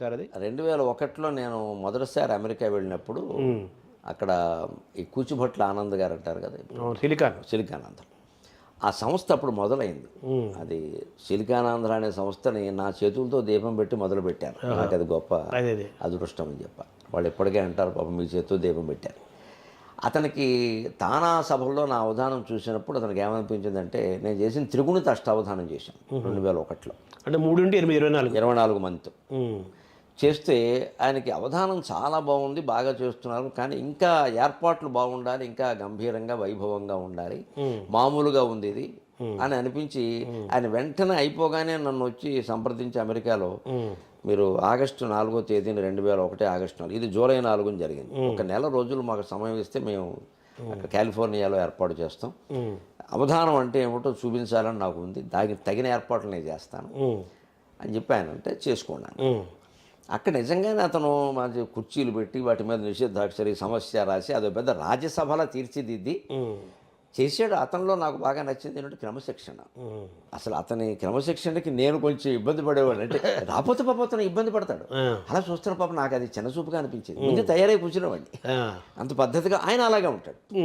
Sir అది? రెండు వేల ఒకటిలో నేను మొదటిసారి అమెరికా వెళ్ళినప్పుడు అక్కడ ఈ కూచిభట్ల ఆనంద్ గారు అంటారు కదా సిలికాన్. సిలికానాంధ్ర. ఆ సంస్థ అప్పుడు మొదలైంది. అది సిలికానాంధ్ర అనే సంస్థని నా చేతులతో దీపం పెట్టి మొదలు పెట్టాను నాకు అది గొప్ప అదే అదే. అదృష్టం అని చెప్పాలి వాళ్ళు ఎప్పటికే అంటారు పాపం మీ చేతితో దీపం పెట్టారు. అతనికి తానా సభల్లో నా అవధానం చూసినప్పుడు అతనికి ఏమనిపించిందంటే నేను చేసిన త్రిగుణిత అష్టావధానం చేశాను రెండు వేల ఒకటిలో అంటే మూడు నుండి ఎనిమిది ఇరవై నాలుగు. ఇరవై నాలుగు మంత్. చేస్తే ఆయనకి అవధానం చాలా బాగుంది బాగా చేస్తున్నారు కానీ ఇంకా ఏర్పాట్లు బాగుండాలి ఇంకా గంభీరంగా వైభవంగా ఉండాలి. మామూలుగా ఉంది ఇది అని అనిపించి ఆయన వెంటనే అయిపోగానే నన్ను వచ్చి సంప్రదించి అమెరికాలో మీరు ఆగస్టు నాలుగో తేదీన రెండు వేల ఒకటి ఆగస్టు నాలుగు ఇది జూలై నాలుగున జరిగింది. ఒక నెల రోజులు మాకు సమయం ఇస్తే మేము అక్కడ కాలిఫోర్నియాలో ఏర్పాటు చేస్తాం. అవధానం అంటే ఏమిటో చూపించాలని నాకు ఉంది. దానికి తగిన ఏర్పాట్లు నేను చేస్తాను. అని చెప్పానంటే చేసుకున్నాను ఉమ్. అక్కడ నిజంగానే అతను మంచి కుర్చీలు పెట్టి వాటి మీద నిషేధాక్షరి సమస్య రాసి అదో పెద్ద రాజ్యసభలా తీర్చిదిద్ది. చేసాడు అతనిలో నాకు బాగా నచ్చింది ఏంటంటే క్రమశిక్షణ. అసలు అతని క్రమశిక్షణకి నేను కొంచెం ఇబ్బంది పడేవాడు అంటే రాకపోతే పాప అతను ఇబ్బంది పడతాడు. అలా చూస్తున్న పాప నాకు అది చిన్న చూపుగా అనిపించింది ముందు తయారై కూర్చునేవాడిని. అంత పద్ధతిగా ఆయన అలాగే ఉంటాడు.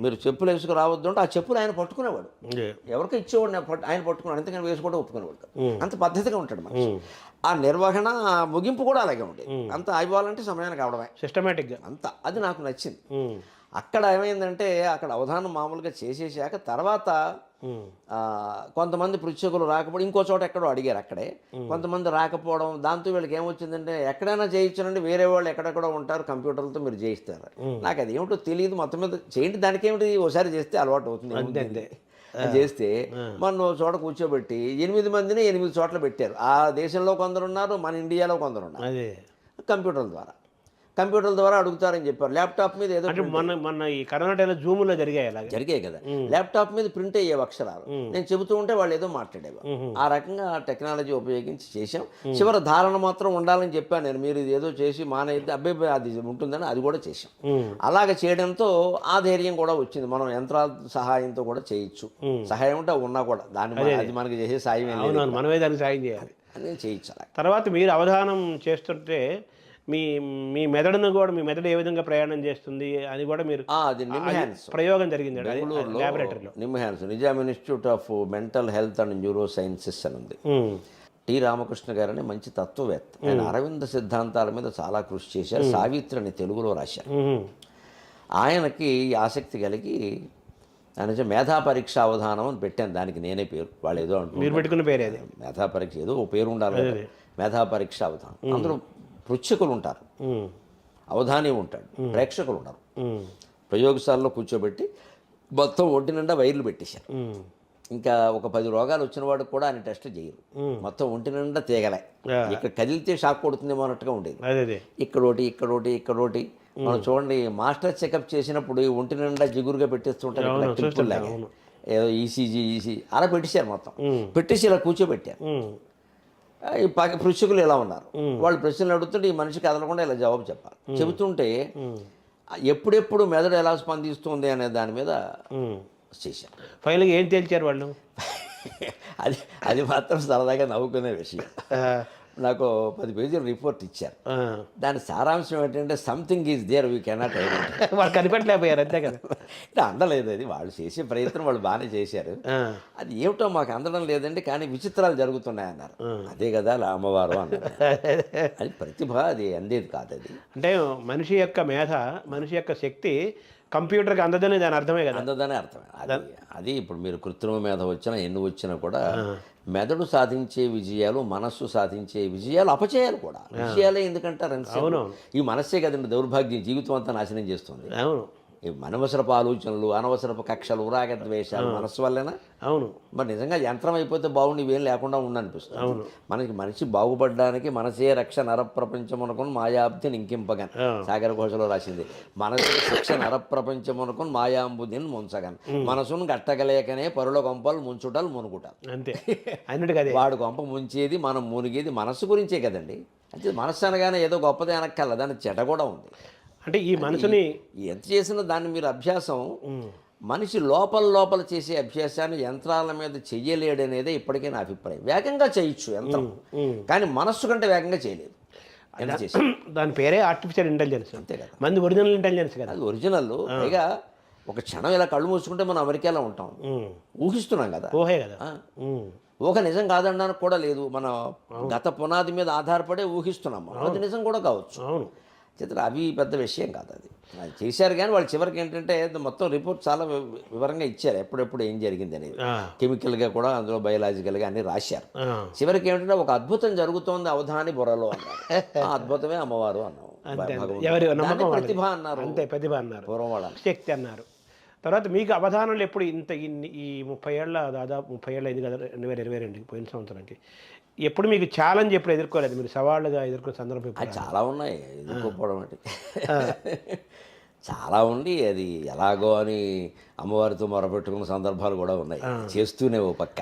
మీరు చెప్పులు వేసుకు రావద్దు అంటే ఆ చెప్పులు ఆయన పట్టుకునేవాడు. ఎవరికో ఇచ్చేవాడు ఆయన పట్టుకున్నాడు. అంతకని వేసుకోవడం ఒప్పుకునేవాడు. అంత పద్ధతిగా ఉంటాడు మనిషి. ఆ నిర్వహణ ఆ ముగింపు కూడా అలాగే ఉండేది. అంత అయిపోవాలంటే సమయానికి అవడమే. సిస్టమేటిక్గా అంత. అది నాకు నచ్చింది. అక్కడ ఏమైందంటే అక్కడ అవధానం మామూలుగా చేసేసాక తర్వాత కొంతమంది పృచ్ఛకులు రాకపోవడం ఇంకో చోట ఎక్కడో అడిగారు అక్కడే. కొంతమంది రాకపోవడం దాంతో వీళ్ళకి ఏమొచ్చిందంటే ఎక్కడైనా చేయించనండి వేరే వాళ్ళు ఎక్కడెక్కడో ఉంటారు కంప్యూటర్లతో మీరు చేయిస్తారు. నాకు అది ఏమిటో తెలియదు మొత్తం మీద చేయండి దానికి ఏమిటి ఓసారి చేస్తే అలవాటు అవుతుంది అంతే. చేస్తే మన చోట కూర్చోబెట్టి ఎనిమిది మందిని ఎనిమిది చోట్ల పెట్టారు. ఆ దేశంలో కొందరు ఉన్నారు మన ఇండియాలో కొందరు ఉన్నారు. కంప్యూటర్ల ద్వారా. కంప్యూటర్ల ద్వారా అడుగుతారని చెప్పారు. ల్యాప్టాప్ మీద ఏదో అంటే మొన్న మొన్న ఈ కరోనా టైంలో జూమ్లో జరిగాయి అలాగే? జరిగాయి కదా. ల్యాప్టాప్ మీద ప్రింట్ అయ్యేవి అక్షరాలు. నేను చెబుతూ ఉంటే వాళ్ళు ఏదో మాట్లాడేవారు. ఆ రకంగా టెక్నాలజీ ఉపయోగించి చేసాం చివరి ధారణ మాత్రం ఉండాలని చెప్పాను నేను. మీరు ఇది ఏదో చేసి మానేది అబ్బాయి అది ఉంటుందని అది కూడా చేసాం ఉమ్. అలాగ చేయడంతో ఆ ధైర్యం కూడా వచ్చింది. మనం యంత్రాల సహాయంతో కూడా చేయొచ్చు. సహాయం ఉంటే ఉన్నా కూడా. దాన్ని మన- అది మనకి చేసే సాయం మనమే దానికి సాయం చేయాలి. అని అలా తర్వాత మీరు అవధానం చేస్తుంటే మీ మీ మెదడును కూడా మీ మెదడు ఏ విధంగా ప్రయాణం చేస్తుంది అని కూడా మీరు ప్రయోగం జరిగింది ల్యాబొరేటరీలో NIMHANS Nizam institute of mental health and neuro sciences అని ఉంది. టి రామకృష్ణ గారని మంచి తత్వవేత్త. ఆయన అరవింద సిద్ధాంతాల మీద చాలా కృషి చేశారు సావిత్రి అని తెలుగులో రాశారు. ఆయనకి ఆసక్తి కలిగి ఆయన మేధా పరీక్ష అవధానం అని పెట్టాను దానికి నేనే పేరు. వాళ్ళు ఏదో అంటున్నారు మీరు పెట్టుకున్న పేరే మేధా పరీక్ష ఏదో ఓ పేరు ఉండాలి. మేధా పరీక్ష అవధానం. అందరూ పృచ్ఛకులు ఉంటారు. అవధాని ఉంటాడు ప్రేక్షకులు ఉంటారు ఉమ్. ప్రయోగశాలలో కూర్చోబెట్టి మొత్తం ఒంటి నిండా వైర్లు పెట్టేశారు. ఇంకా ఒక పది రోగాలు వచ్చిన వాడికి కూడా ఆయన టెస్ట్ చేయరు. మొత్తం ఒంటి నిండా తీగలే. ఇక్కడ కదిలితే షాక్ కొడుతుందేమో అన్నట్టుగా ఉండేది. ఇక్కడోటి ఇక్కడోటి ఇక్కడోటి. మనం చూడండి మాస్టర్ చెకప్ చేసినప్పుడు ఈ ఒంటి నిండా జిగురుగా పెట్టేస్తుంటారు. ఏదో ఈసీజీ ఈసీ. అలా పెట్టేశారు మొత్తం. పెట్టేసి ఇలా కూర్చోబెట్టారు. ఈ పృచ్ఛకులు ఇలా ఉన్నారు. వాళ్ళు ప్రశ్నలు అడుగుతుంటే ఈ మనిషి కదలకుండా ఇలా జవాబు చెప్పాలి. చెబుతుంటే ఎప్పుడెప్పుడు మెదడు ఎలా స్పందిస్తుంది అనే దాని మీద. చేశారు. ఫైనల్గా ఏం తేల్చారు వాళ్ళు? అది అది మాత్రం సరదాగా నవ్వుకునే విషయం. నాకు పది పేజీల రిపోర్ట్ ఇచ్చారు. దాని సారాంశం ఏంటంటే something is there we cannot వాళ్ళు కనిపెట్టలేకపోయారు అంతే కదా. అంటే అందలేదు అది. వాళ్ళు చేసే ప్రయత్నం వాళ్ళు బాగానే చేశారు. అది ఏమిటో మాకు అందడం లేదండి కానీ విచిత్రాలు జరుగుతున్నాయి అన్నారు అదే కదా అమ్మవారు అన్నారు. అది ప్రతిభ అది అందేది కాదు అది. అంటే మనిషి యొక్క మేధ మనిషి యొక్క శక్తి కంప్యూటర్కి అందదని దాని అర్థమే కదా. అందదనే అర్థం అది అది ఇప్పుడు మీరు కృత్రిమ మీద వచ్చినా ఎన్ని వచ్చినా కూడా మెదడు సాధించే విజయాలు మనస్సు సాధించే విజయాలు అపచయాలు కూడా. విజయాలే ఎందుకంటారు. ఈ మనస్సే కదండి దౌర్భాగ్యం జీవితం అంతా నాశనం చేస్తుంది. అవును. అనవసరపు ఆలోచనలు అనవసరపు కక్షలు రాగద్వేషాలు మనస్సు వల్లేనా? అవును. మరి నిజంగా యంత్రం అయిపోతే బాగుండి ఇవేం లేకుండా ఉండనిపిస్తుంది మనకి మనిషి బాగుపడడానికి మనసే రక్ష నరప్రపంచమునకుని మాయాబ్ధిని ఇంకింపగన్ సాగర ఘోషలో రాసింది మనసే శిక్ష నరప్రపంచమునకుని మాయాంబుదిని ముంచగన్. మనసును గట్టగలేకనే పరుల కొంపలు ముంచుటలు మునుగుటాలు అంతే. అన్నట్టుగా అదే వాడు కొంప ముంచేది మనం మునిగేది మనస్సు గురించే కదండి. అంటే మనస్సు అనగానే ఏదో గొప్పదే అనక్కర్ల దాని చెడ కూడా ఉంది. అంటే ఈ మనసుని ఎంత చేసినా దాన్ని మీరు అభ్యాసం మనిషి లోపల లోపల చేసే అభ్యాసాన్ని యంత్రాల మీద చెయ్యలేడనేదే ఇప్పటికే నా అభిప్రాయం. వేగంగా చేయొచ్చు యంత్రం కానీ మనస్సు కంటే వేగంగా చేయలేదు. దాని పేరే ఆర్టిఫిషియల్ ఇంటెలిజెన్స్ అంతే కదా. మంది ఒరిజినల్ ఇంటెలిజెన్స్ కదా. అది ఒరిజినల్ పైగా ఒక క్షణం ఇలా కళ్ళు మూసుకుంటే మనం అమెరికాలో ఉంటాం. ఊహిస్తున్నాం కదా. ఊహే కదా. ఊహ నిజం కాదనడానికి కూడా లేదు. మన గత పునాది మీద ఆధారపడే ఊహిస్తున్నాం. అది నిజం కూడా కావచ్చు. అవును. చిత్ర అవి పెద్ద విషయం కాదు అది. అది. చేశారు కానీ వాళ్ళు చివరికి ఏంటంటే మొత్తం రిపోర్ట్ చాలా వివరంగా ఇచ్చారు. ఎప్పుడెప్పుడు ఏం జరిగింది అనేది. కెమికల్గా కూడా అందులో బయలాజికల్గా అన్ని రాశారు. చివరికి ఏమిటంటే ఒక అద్భుతం జరుగుతోంది అవధాని బుర్రలో అన్నారు. ఆ అద్భుతమే అమ్మవారు అన్నాం. ఎవరి. ప్రతిభ అన్నారు. అంతే ప్రతిభ అన్నారు. పూర్వం వాళ్ళ శక్తి అన్నారు. తర్వాత మీకు అవధానాలు ఎప్పుడు ఇంత ఇన్ని ఈ ముప్పై ఏళ్ళ దాదాపు ముప్పై ఏళ్ళు అయింది కదా రెండు వేల ఇరవై రెండుకి పోయిన సంవత్సరానికి. ఎప్పుడు మీకు ఛాలెంజ్ ఎప్పుడు ఎదుర్కోలేదు? మీరు సవాళ్ళుగా ఎదుర్కొన్న సందర్భం చాలా ఉన్నాయి ఎదుర్కోపోవడం అంటే. చాలా ఉండి అది ఎలాగో అని అమ్మవారితో మొరపెట్టుకున్న సందర్భాలు కూడా ఉన్నాయి. చేస్తూనే ఓ పక్క.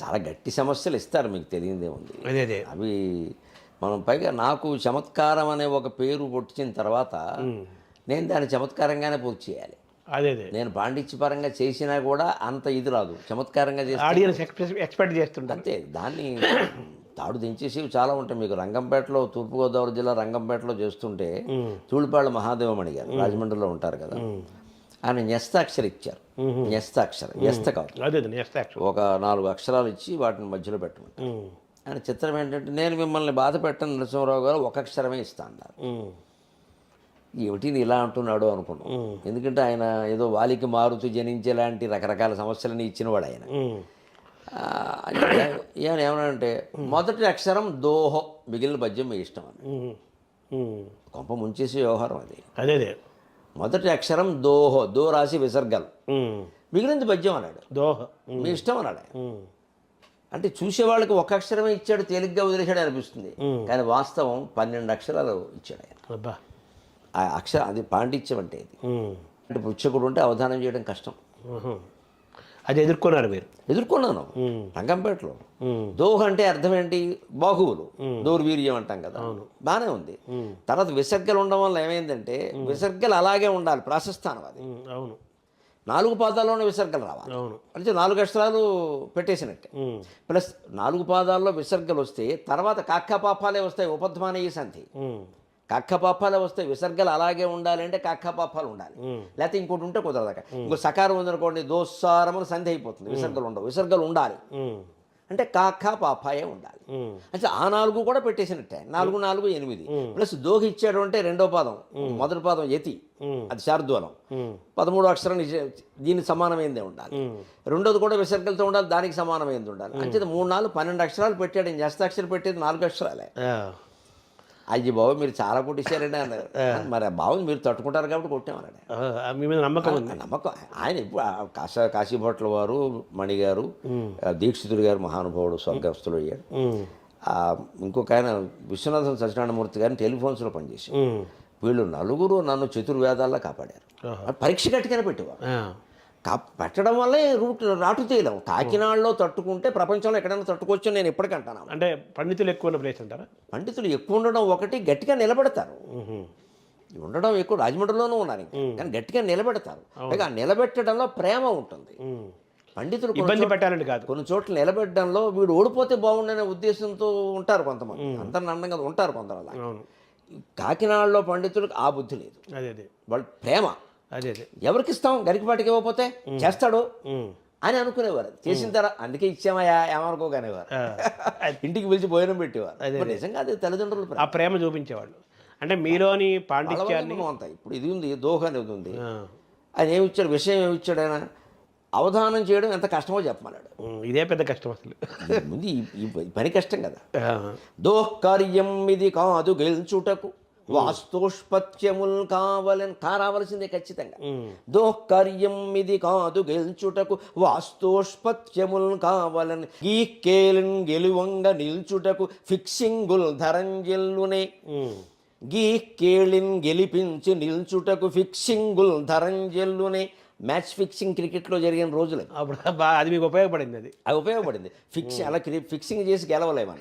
చాలా గట్టి సమస్యలు ఇస్తారు మీకు తెలియదే ఉంది అవి మనం పైగా నాకు చమత్కారం అనే ఒక పేరు పొట్టించిన తర్వాత నేను దాన్ని చమత్కారంగానే పూర్తి చేయాలి. అదే అదే. నేను పాండిత్యపరంగా చేసినా కూడా అంత ఇది రాదు. చమత్కారంగా చేస్తే ఆడియన్స్ ఎక్స్పెక్ట్ చేస్తుంటారు. అంతే. దాన్ని తాడు దించేసి చాలా ఉంటాయి మీకు. రంగంపేటలో తూర్పుగోదావరి జిల్లా రంగంపేటలో చేస్తుంటే తూళిపాళ్ళ మహాదేవమణి గారు రాజమండ్రిలో ఉంటారు కదా. ఆయన న్యస్తాక్షర ఇచ్చారు. న్యస్తాక్షర న్యస్త కాదు. ఒక నాలుగు అక్షరాలు ఇచ్చి వాటిని మధ్యలో పెట్టమంటారు. ఆయన చిత్రం ఏంటంటే నేను మిమ్మల్ని బాధ పెట్టను నరసింహరావు గారు ఒక అక్షరమే ఇస్తా అన్నారు. ఏమిటి ఇలా అంటున్నాడు అనుకున్నాం. ఎందుకంటే ఆయన ఏదో వాలికి మారుతూ జనించేలాంటి రకరకాల సమస్యలని ఇచ్చినవాడు ఆయన. అంటే ఈయన ఏమన్నాడంటే మొదటి అక్షరం దోహో మిగిలిన పద్యం మీ ఇష్టం అని. కొంప ముంచేసే వ్యవహారం అది. అదే మొదటి అక్షరం దోహో దో రాసి విసర్గలు ఉమ్. మిగిలింది పద్యం అన్నాడు. దోహ. మీ ఇష్టం అన్నాడు. అంటే చూసే వాళ్ళకి ఒక అక్షరమే ఇచ్చాడు తేలిగ్గా వదిలేశాడు అనిపిస్తుంది. కానీ వాస్తవం పన్నెండు అక్షరాలు ఇచ్చాడు ఆయన. అబ్బా. ఆ అక్షరం అది పాండిత్యం అంటే ఇది. అంటే పుచ్చకుడు ఉంటే అవధానం చేయడం కష్టం. అది ఎదుర్కొన్నారు మీరు? ఎదుర్కొన్నాను. రంగంపేటలో. దోహ అంటే అర్థం ఏంటి? బాహువులు. దౌర్వీర్యం అంటాం కదా. బాగానే ఉంది. తర్వాత విసర్గలు ఉండడం వల్ల ఏమైందంటే విసర్గలు అలాగే ఉండాలి ప్రాశస్థానం అది. అవును. నాలుగు పాదాల్లోనే విసర్గలు రావాలి. అవును. అంటే నాలుగు అక్షరాలు పెట్టేసినట్టే. ప్లస్ నాలుగు పాదాల్లో విసర్గలు వస్తే తర్వాత కాక్క పాపాలే వస్తాయి ఉపధ్మానీయ సంధి. ఉమ్. కక్క పాపాలే వస్తాయి విసర్గలు అలాగే ఉండాలి అంటే కక్క పాపాలు ఉండాలి లేకపోతే ఇంకోటి ఉంటే కుదరదు ఇంకో సకారం ఉందనుకోండి దోసారములు సంధి అయిపోతుంది విసర్గలు ఉండవు. విసర్గలు ఉండాలి. అంటే కాక్క పాపాయే ఉండాలి. అంటే ఆ నాలుగు కూడా పెట్టేసినట్టే. నాలుగు నాలుగు ఎనిమిది. ప్లస్ దోహి ఇచ్చాడు అంటే రెండో పాదం మొదటి పాదం యతి. అది శార్దూలం. ఉమ్. పదమూడు అక్షరం దీనికి సమానమైందే ఉండాలి. రెండోది కూడా విసర్గలతో ఉండాలి దానికి సమానమైంది ఉండాలి. అంటే మూడు నాలుగు పన్నెండు అక్షరాలు పెట్టాడు. అక్షరం పెట్టేది నాలుగు అక్షరాలే. అయ్యి బాబు మీరు చాలా కొట్టేశారండి అన్నారు మరి ఆ బాబు మీరు తట్టుకుంటారు కాబట్టి కొట్టామన్నాడు. మీ మీద నమ్మకం ఉంది. నమ్మకం. ఆయన ఇప్పుడు కాశా కాశీభట్ల వారు మణి గారు దీక్షితుడు గారు మహానుభావుడు స్వర్గస్థులు అయ్యాడు. ఇంకొక ఆయన విశ్వనాథం సత్యనారాయణమూర్తి గారిని టెలిఫోన్స్లో పనిచేసి. వీళ్ళు నలుగురు నన్ను చతుర్వేదాల్లో కాపాడారు. పరీక్ష గట్టిగానే పెట్టేవారు. కా పెట్టడం వల్లే రూట్ రాటు తీయలేం కాకినాడలో తట్టుకుంటే ప్రపంచంలో ఎక్కడైనా తట్టుకోవచ్చు నేను ఎప్పటికంటాను. అంటే పండితులు ఎక్కువ ఉన్న ప్లేస్ అంటారా పండితులు ఎక్కువ ఉండడం ఒకటి గట్టిగా నిలబెడతారు. ఉండడం ఎక్కువ రాజమండ్రిలోనూ ఉన్నారు ఇంకా. కానీ గట్టిగా నిలబెడతారు. పైగా ఆ నిలబెట్టడంలో ప్రేమ ఉంటుంది. పండితులు ఇబ్బంది పెట్టాలని కాదు. కొన్ని చోట్ల నిలబెట్టడంలో వీడు ఓడిపోతే బాగుండనే ఉద్దేశంతో ఉంటారు కొంతమంది. అందరిని అందంగా ఉంటారు కొందరు అలా కాకినాడలో పండితులకు ఆ బుద్ధి లేదు. అదే అదే. వాళ్ళు ప్రేమ. అదే అదే. ఎవరికి ఇస్తాం గరికపాటికి ఇవ్వకపోతే చేస్తాడు. అని అనుకునేవారు. చేసిన తర్వాత అందుకే ఇచ్చామయ్యా ఏమనుకోగానేవారు. ఇంటికి పిలిచి భోజనం పెట్టేవారు. నిజంగా అది తల్లిదండ్రుల ఆ ప్రేమ చూపించేవాళ్ళు. అంటే మీలోని పాండిత్యాన్ని అంతా ఇప్పుడు ఇది ఉంది దోహ అనేది ఉంది. ఆయన ఏమి ఇచ్చాడు విషయం ఏమి ఇచ్చాడు ఆయన? అవధానం చేయడం ఎంత కష్టమో చెప్పమన్నాడు. ఇదే పెద్ద కష్టం అసలు. ముందు ఈ- పని కష్టం కదా. ఆ. దోహకార్యం ఇది కాదు గెలుచుటకు. వాస్తోష్పత్యముల్ కావలని కా రావలసిందే ఖచ్చితంగా. దోహకార్యం ఇది కాదు గెలుచుటకు వాస్తోష్పత్యముల్ కావలని ఈ కేలిన్ గెలువంగ నిల్చుటకు ఫిక్సింగుల్ ధరంజెల్లునే ఉమ్. గీ కేళిన్ గెలిపించి నిల్చుటకు ఫిక్సింగుల్ ధరంజెల్లునే మ్యాచ్ ఫిక్సింగ్ క్రికెట్లో జరిగిన రోజులు. అప్పుడు అది మీకు ఉపయోగపడింది అది. అది ఉపయోగపడింది. ఫిక్సింగ్ అలా ఫిక్సింగ్ చేసి గెలవలేమని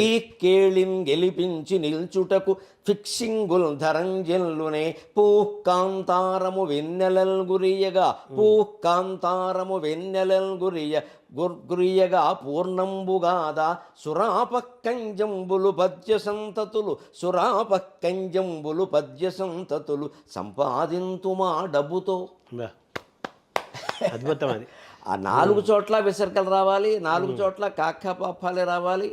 ఈ కేళిన్ గెలిపించి నిల్చుటకు ఫిక్సింగుల్ ధరంజల్లునే పూకాంతారము వెన్నెలల్ గురియగా పూకాంతారము వెన్నెలల్ గురియ గుర్- గురియగా పూర్ణంబుగాదా. సురాపక్కంజంబులు పద్య సంతతులు సురాపక్కంజంబులు పద్య సంతతులు సంపాదింతుమా డబ్బుతో. అద్భుతం అది ఆ నాలుగు చోట్ల విసర్గలు రావాలి నాలుగు చోట్ల కాకా పాపాలే రావాలి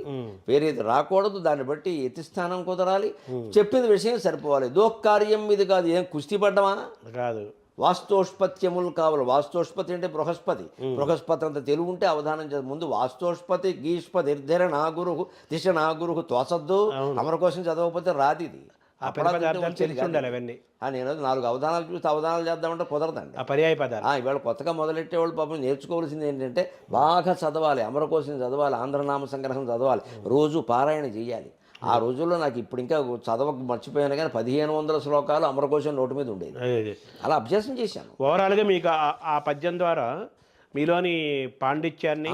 వేరేది రాకూడదు దాన్ని బట్టి ఎతి స్థానం కుదరాలి చెప్పిన విషయం సరిపోవాలి. దోక్కార్యం ఇది కాదు ఏం కుస్తీ పడ్డమా? కాదు. వాస్తోష్పత్యములు కావాలి. వాస్తోష్పతి అంటే బృహస్పతి. బృహస్పతి అంత తెలుగు ఉంటే అవధానం చేసి ముందు వాస్తోష్పతి గీష్పతి నిర్ధర నా గురు దిశ నా గురు తోసద్దు అమర కోసం చదవకపోతే రాదు ఇది ఆ పెద్ద పదార్థాలు తెలిసి ఉండాలి అవన్నీ. ఆ, నేను నాలుగు అవధానాలు చూస్తే అవధానాలు చేద్దామంటే కుదరదండి. ఆ పర్యాయ పదాలు. ఇవాళ కొత్తగా మొదలెట్టేవాళ్ళు పాపం నేర్చుకోవాల్సింది ఏంటంటే బాగా చదవాలి అమరకోశం చదవాలి ఆంధ్రనామ సంగ్రహం చదవాలి. రోజు పారాయణ చేయాలి. ఆ రోజుల్లో నాకు ఇప్పుడు ఇంకా చదవ మర్చిపోయాను కానీ పదిహేను వందల శ్లోకాలు అమరకోశం నోటి మీద ఉండేది. అలా అభ్యాసం చేశాను. ఓవరాల్గా మీకు ఆ- పద్యం ద్వారా మీలోని పాండిత్యాన్ని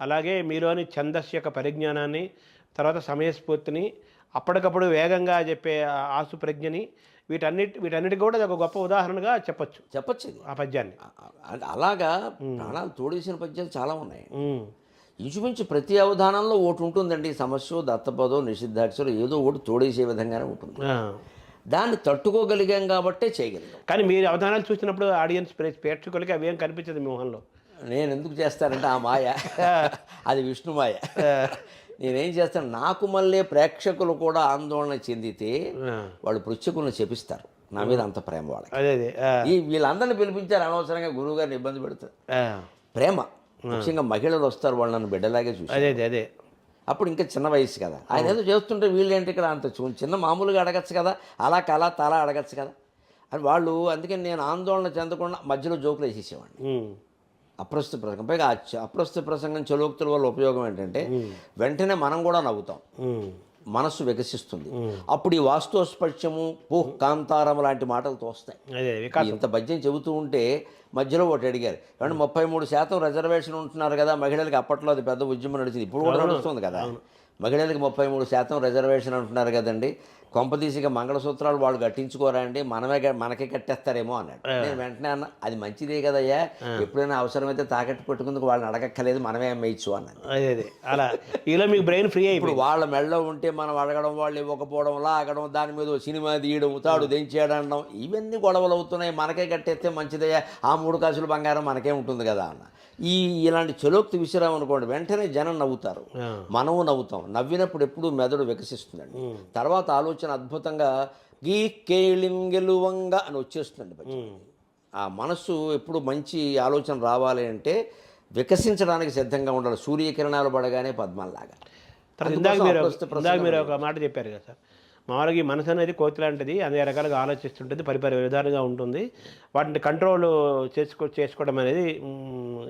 అలాగే మీలోని ఛందస్సు యొక్క పరిజ్ఞానాన్ని తర్వాత సమయస్ఫూర్తిని అప్పటికప్పుడు వేగంగా చెప్పే ఆసు ప్రజ్ఞని వీటన్నిటి వీటన్నిటి కూడా అది ఒక గొప్ప ఉదాహరణగా చెప్పొచ్చు. చెప్పచ్చు ఆ పద్యాన్ని. ఆ, అలాగా ప్రాణాలు తోడేసిన పద్యాలు చాలా ఉన్నాయి. ఇంచుమించు ప్రతి అవధానంలో ఒకటి ఉంటుందండి. సమస్య దత్తపదో నిషిద్ధాక్షరం ఏదో ఒకటి తోడేసే విధంగానే ఉంటుంది. దాన్ని తట్టుకోగలిగాం కాబట్టే చేయగలిగాం. కానీ మీరు అవధానాలు చూసినప్పుడు ఆడియన్స్ ప్రే- ప్రేక్షకులకి అవేం కనిపించదు మీ మొహంలో నేను ఎందుకు చేస్తానంటే ఆ మాయ. అది విష్ణు మాయ. నేనేం చేస్తాను నాకు మళ్ళీ ప్రేక్షకులు కూడా ఆందోళన చెందితే. వాళ్ళు పృచ్ఛకులను చెప్పిస్తారు. నా మీద అంత ప్రేమ వాళ్ళకి. ఈ వీళ్ళందరిని పిలిపించారు అనవసరంగా గురువు గారిని ఇబ్బంది పెడతారు. ప్రేమ. ముఖ్యంగా మహిళలు వస్తారు వాళ్ళు నన్ను బిడ్డలాగే చూసి అదే అదే అప్పుడు ఇంకా చిన్న వయసు కదా. ఆయన ఏదో చేస్తుంటే వీళ్ళేంటి ఇక్కడ అంత చూ- చిన్న మామూలుగా అడగచ్చు కదా అలా కళ తల అడగచ్చు కదా. అని వాళ్ళు అందుకని నేను ఆందోళన చెందకుండా మధ్యలో జోకులు వేసేసేవాడిని. అప్రస్తుత ప్రసంగం. పైగా అప్రస్తుత ప్రసంగం చలోక్తుల వల్ల ఉపయోగం ఏంటంటే వెంటనే మనం కూడా నవ్వుతాం. మనస్సు వికసిస్తుంది. అప్పుడు ఈ వాస్తోస్పర్శము పూహ్ కాంతారం లాంటి మాటలు తోస్తాయి ఇంత పద్యం చెబుతూ ఉంటే మధ్యలో ఒకటి అడిగారు. ఏమంటే ముప్పై మూడు శాతం రిజర్వేషన్ ఉంటున్నారు కదా మహిళలకి అప్పట్లో అది పెద్ద ఉద్యమం నడిచింది. ఇప్పుడు కూడా నడుస్తుంది కదా. మహిళలకి ముప్పై మూడు శాతం రిజర్వేషన్ అంటున్నారు కదండి. కొంపతీసిగా మంగళసూత్రాలు వాళ్ళు కట్టించుకోరా అండి? మనమే మనకే కట్టేస్తారేమో అన్నాడు. నేను వెంటనే అన్న అది మంచిదే కదయ్యా. ఎప్పుడైనా అవసరమైతే తాకట్టు పెట్టుకుందుకు వాళ్ళని అడగక్కర్లేదు మనమే అమ్మేయచ్చు అన్నాను అదే అలా. ఈలో మీకు బ్రెయిన్ ఫ్రీ ఇప్పుడు వాళ్ళ మెడలో ఉంటే మనం అడగడం వాళ్ళు ఇవ్వకపోవడం లాగడం దాని మీద సినిమా తీయడం తాడు దించేయడం అనడం ఇవన్నీ గొడవలు అవుతున్నాయి. మనకే కట్టేస్తే మంచిదయ్యా. ఆ మూడు కాసులు బంగారం మనకే ఉంటుంది కదా అన్న. ఈ ఇలాంటి చలోక్తి విసిరాం అనుకోండి వెంటనే జనం నవ్వుతారు. మనము నవ్వుతాం. నవ్వినప్పుడు ఎప్పుడు మెదడు వికసిస్తుందండి. తర్వాత ఆలోచన అద్భుతంగా గీ కేళింగెలువంగా అని వచ్చేస్తుందండి. ఆ మనస్సు ఎప్పుడు మంచి ఆలోచన రావాలి అంటే వికసించడానికి సిద్ధంగా ఉండాలి. సూర్యకిరణాలు పడగానే పద్మంలాగా మీరు ఒక మాట చెప్పారు కదా సార్. మామూలుగా ఈ మనసు అనేది కోతి లాంటిది అన్ని రకాలుగా ఆలోచిస్తుంటుంది పరిపరి విధాలుగా ఉంటుంది. వాటిని కంట్రోల్ చేసుకో చేసుకోవడం అనేది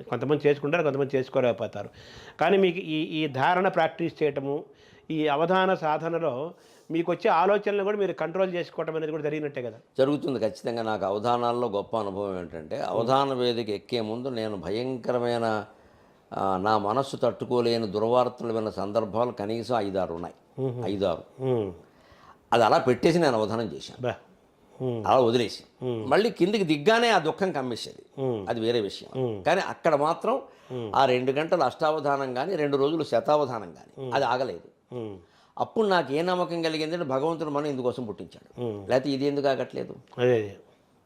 కొంతమంది చేసుకుంటారు కొంతమంది చేసుకోలేకపోతారు. కానీ మీకు ఈ ఈ ధారణ ప్రాక్టీస్ చేయటము ఈ అవధాన సాధనలో మీకు వచ్చే ఆలోచనలు కూడా మీరు కంట్రోల్ చేసుకోవడం అనేది కూడా జరిగినట్టే కదా? జరుగుతుంది ఖచ్చితంగా. నాకు అవధానాల్లో గొప్ప అనుభవం ఏంటంటే అవధాన వేదిక ఎక్కే ముందు నేను భయంకరమైన నా మనస్సు తట్టుకోలేని దుర్వార్తలు విన్న సందర్భాలు కనీసం ఐదారు ఉన్నాయి ఐదారు. అది అలా పెట్టేసి నేను అవధానం చేశాను. అలా వదిలేసి. మళ్ళీ కిందికి దిగ్గానే ఆ దుఃఖం కమ్మేసేది. అది వేరే విషయం. కానీ అక్కడ మాత్రం ఆ రెండు గంటలు అష్టావధానం కానీ రెండు రోజులు శతావధానం కానీ అది ఆగలేదు. అప్పుడు నాకు ఏ నమ్మకం కలిగింది అంటే భగవంతుడు మనం ఇందుకోసం పుట్టించాడు. లేకపోతే ఇది ఎందుకు ఆగట్లేదు?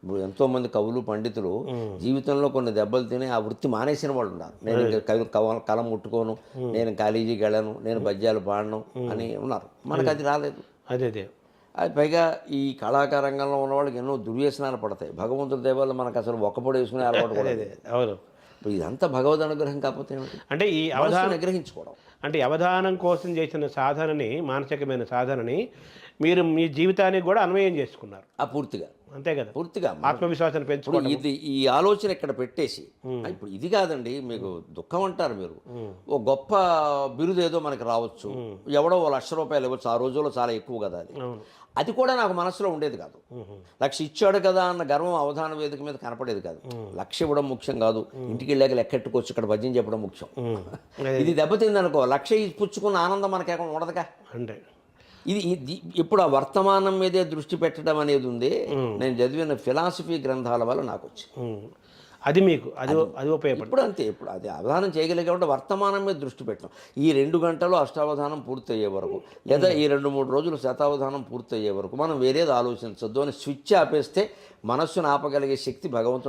ఇప్పుడు ఎంతోమంది కవులు పండితులు జీవితంలో కొన్ని దెబ్బలు తిని ఆ వృత్తి మానేసిన వాళ్ళు ఉన్నారు. నేను కవ- కలం ముట్టుకోను నేను కాలేజీకి వెళ్ళను నేను పద్యాలు పాడను అని ఉన్నారు. మనకు అది రాలేదు. అదే అదే. అది పైగా ఈ కళాకార రంగంలో ఉన్న వాళ్ళకి ఎన్నో దుర్వ్యసనాలు పడతాయి. భగవంతుడి దేవాళ్ళు మనకు అసలు ఒక్కపొడి వేసుకునే అలవాటు కూడా. అవును. ఇదంతా భగవద్ అనుగ్రహం కాకపోతే అంటే ఈ అవధాన మనసును నిగ్రహించుకోవడం. అంటే అవధానం కోసం చేసిన సాధనని మానసికమైన సాధనని మీరు మీ జీవితానికి కూడా అన్వయం చేసుకున్నారు. ఆ పూర్తిగా. అంతే కదా? పూర్తిగా. ఆత్మవిశ్వాసాన్ని ఇప్పుడు పెంచుకోవడం. ఇది ఈ ఆలోచన ఇక్కడ పెట్టేసి ఇప్పుడు ఇది కాదండి మీకు దుఃఖం అంటారు మీరు. ఓ గొప్ప బిరుదు ఏదో మనకి రావచ్చు. ఎవడో ఓ లక్ష రూపాయలు ఇవ్వచ్చు ఆ రోజుల్లో చాలా ఎక్కువ కదా అది. అది కూడా నాకు మనసులో ఉండేది కాదు. లక్ష ఇచ్చాడు కదా అన్న గర్వం అవధాన వేదిక మీద కనపడేది కాదు. లక్ష ఇవ్వడం ముఖ్యం కాదు. ఇంటికి వెళ్ళాక లెక్కెట్టుకోవచ్చు ఇక్కడ భజన చెప్పడం ముఖ్యం. ఇది దెబ్బతింది అనుకో లక్ష పుచ్చుకున్న ఆనందం మనకి ఎక్కడ ఉండదుగా? అంటే ఇది ఇప్పుడు ఆ వర్తమానం మీదే దృష్టి పెట్టడం అనేది ఉంది. నేను చదివిన ఫిలాసఫీ గ్రంథాల వల్ల నాకు వచ్చింది. అది మీకు అది అది ఉపయోగపడుతుంది. ఇప్పుడు అంతే ఇప్పుడు అది అవధానం చేయగలిగే వర్తమానం మీద దృష్టి పెట్టడం. ఈ రెండు గంటలు అష్టావధానం పూర్తయ్యే వరకు లేదా ఈ రెండు మూడు రోజులు శతావధానం పూర్తయ్యే వరకు మనం వేరేది ఆలోచించొద్దు అని స్విచ్ ఆపేస్తే మనస్సును ఆపగలిగే శక్తి భగవంతుడు